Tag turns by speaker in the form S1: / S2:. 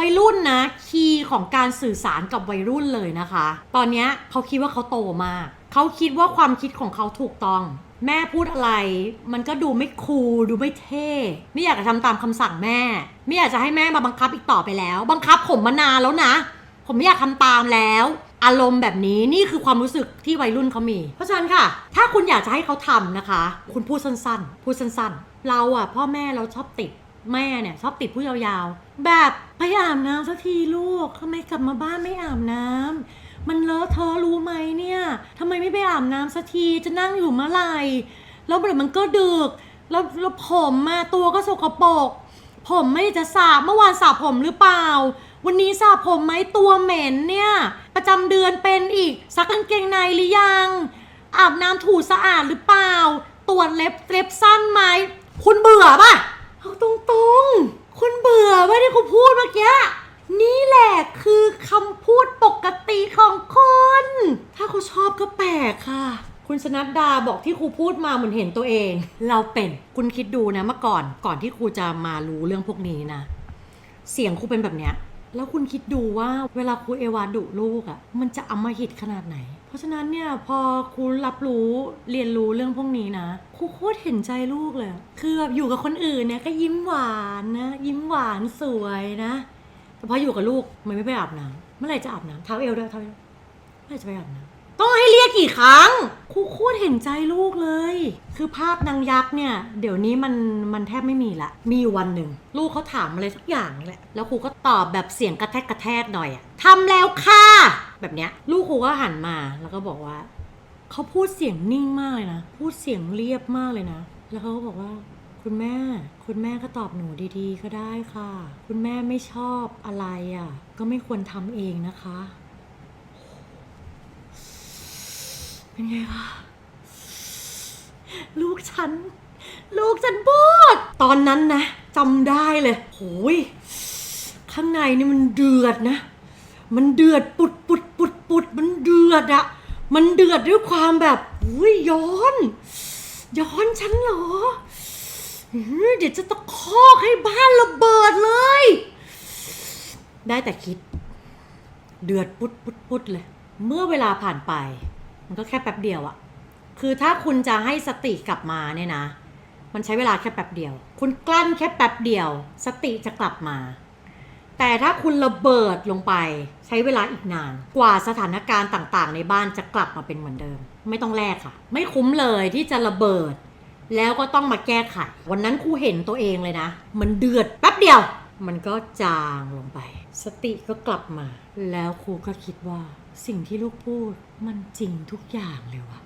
S1: วัยรุ่นนะ คีย์ของการสื่อสารกับวัยรุ่นเลยนะคะ ตอนนี้เขาคิดว่าเขาโตมาก เขาคิดว่าความคิดของเขาถูกต้อง แม่พูดอะไร มันก็ดูไม่คูลดูไม่เท่ไม่อยากจะทำตามคำสั่งแม่ ไม่อยากจะให้แม่มาบังคับอีกต่อไปแล้ว บังคับผมมานานแล้วนะ ผมไม่อยากทำตามแล้ว อารมณ์แบบนี้นี่คือความรู้สึกที่วัยรุ่นเขามี เพราะฉะนั้นค่ะ ถ้าคุณอยากจะให้เขาทำนะคะ คุณพูดสั้นๆ พูดสั้นๆ เราอะพ่อแม่เราชอบติด แม่เนี่ยชอบติดผู้ยาวๆ แบบไปอาบน้ำสักทีลูกทำไมกลับมาบ้านไม่อาบน้ำมันเลอะเธอะรู้ไหมเนี่ยทำไมไม่ไปอาบน้ำสักทีจะนั่งอยู่เมื่อไหร่แล้วเดี๋ยวมันก็ดึกแล้วแล้วผมมาตัวก็สกปรกผมไม่ได้จะสระเมื่อวานสระผมหรือเปล่า วันนี้สระผมไหมตัวเหม็นเนี่ย ประจำเดือนเป็นอีกซักกางเกงในหรือยัง อาบน้ำถูสะอาดหรือเปล่า ตรวจเล็บเล็บสั้นไหมคุณเบื่อป่ะ เอาตรงๆ คุณเบื่อป่ะที่คุณพูดเมื่อกี้นี่แหละคือคำพูดปกติของคน ถ้าเขาชอบก็แปลกค่ะ คุณสนัดดาบอกที่ครูพูดมาเหมือนเห็นตัวเอง เราเป็นคุณคิดดูนะเมื่อก่อนก่อนที่ครูจะมารู้เรื่องพวกนี้นะ เสียงครูเป็นแบบเนี้ย แล้วคุณคิดดูว่าเวลาครูเอวาดุลูกอะ่ะ มันจะอำมหิตขนาดไหน เพราะฉะนั้นเนี่ยพอครูรับรู้เรียนรู้เรื่องพวกนี้นะครูโคตรเห็นใจลูกเลย คือแบบอยู่กับคนอื่นเนี่ยก็ยิ้มหวานนะยิ้มหวานสวยนะแต่พออยู่กับลูกมันไม่ไปอาบน้ำเมื่อไหร่จะอาบน้ำเท้าเอวด้วยเท้าเอวเมื่อไหร่จะไปอาบน้ำ ต้องให้เรียกกี่ครั้งครูโคตรเห็นใจลูกเลย คือภาพนางยักษ์เนี่ย เดี๋ยวนี้มันมันแทบไม่มีละ มีวันหนึ่ง ลูกเขาถามอะไรสักอย่างแหละแล้วครูก็ตอบแบบเสียงกระแทกกระแทกหน่อยอะทำแล้วค่ะ แบบเนี้ย ลูกครูก็หันมาแล้วก็บอกว่าเขาพูดเสียงนิ่งมากเลยนะ พูดเสียงเรียบมากเลยนะ แล้วเขาก็บอกว่าคุณแม่ คุณแม่ก็ตอบหนูดีๆ ก็ได้ค่ะ คุณแม่ไม่ชอบอะไรอะ ก็ไม่ควรทำเองนะคะ เป็นไงคะลูกฉัน ลูกฉันพูด ตอนนั้นนะจำได้เลยโหยข้างในนี่มันเดือดนะ มันเดือดปุดปุดปุดปุดมันเดือดอะมันเดือดด้วยความแบบอุ้ยย้อน ย้อนฉันเหรออื้อเดี๋ยวจะตะคอกให้บ้านระเบิดเลย ได้แต่คิด เดือดปุดปุดปุดเลย เมื่อเวลาผ่านไป มันก็แค่แป๊บเดียวอะคือถ้าคุณจะให้สติกลับมาเนี่ยนะ มันใช้เวลาแค่แป๊บเดียว คุณกลั้นแค่แป๊บเดียว สติจะกลับมา แต่ถ้าคุณระเบิดลงไปใช้เวลาอีกนาน กว่าสถานการณ์ต่างๆ ในบ้านจะกลับมาเป็นเหมือนเดิม ไม่ต้องแลกค่ะ ไม่คุ้มเลยที่จะระเบิด แล้วก็ต้องมาแก้ไข วันนั้นครูเห็นตัวเองเลยนะ มันเดือดแป๊บเดียว มันก็จางลงไป สติก็กลับมา แล้วครูก็คิดว่า สิ่งที่ลูกพูดมันจริงทุกอย่างเลยวะ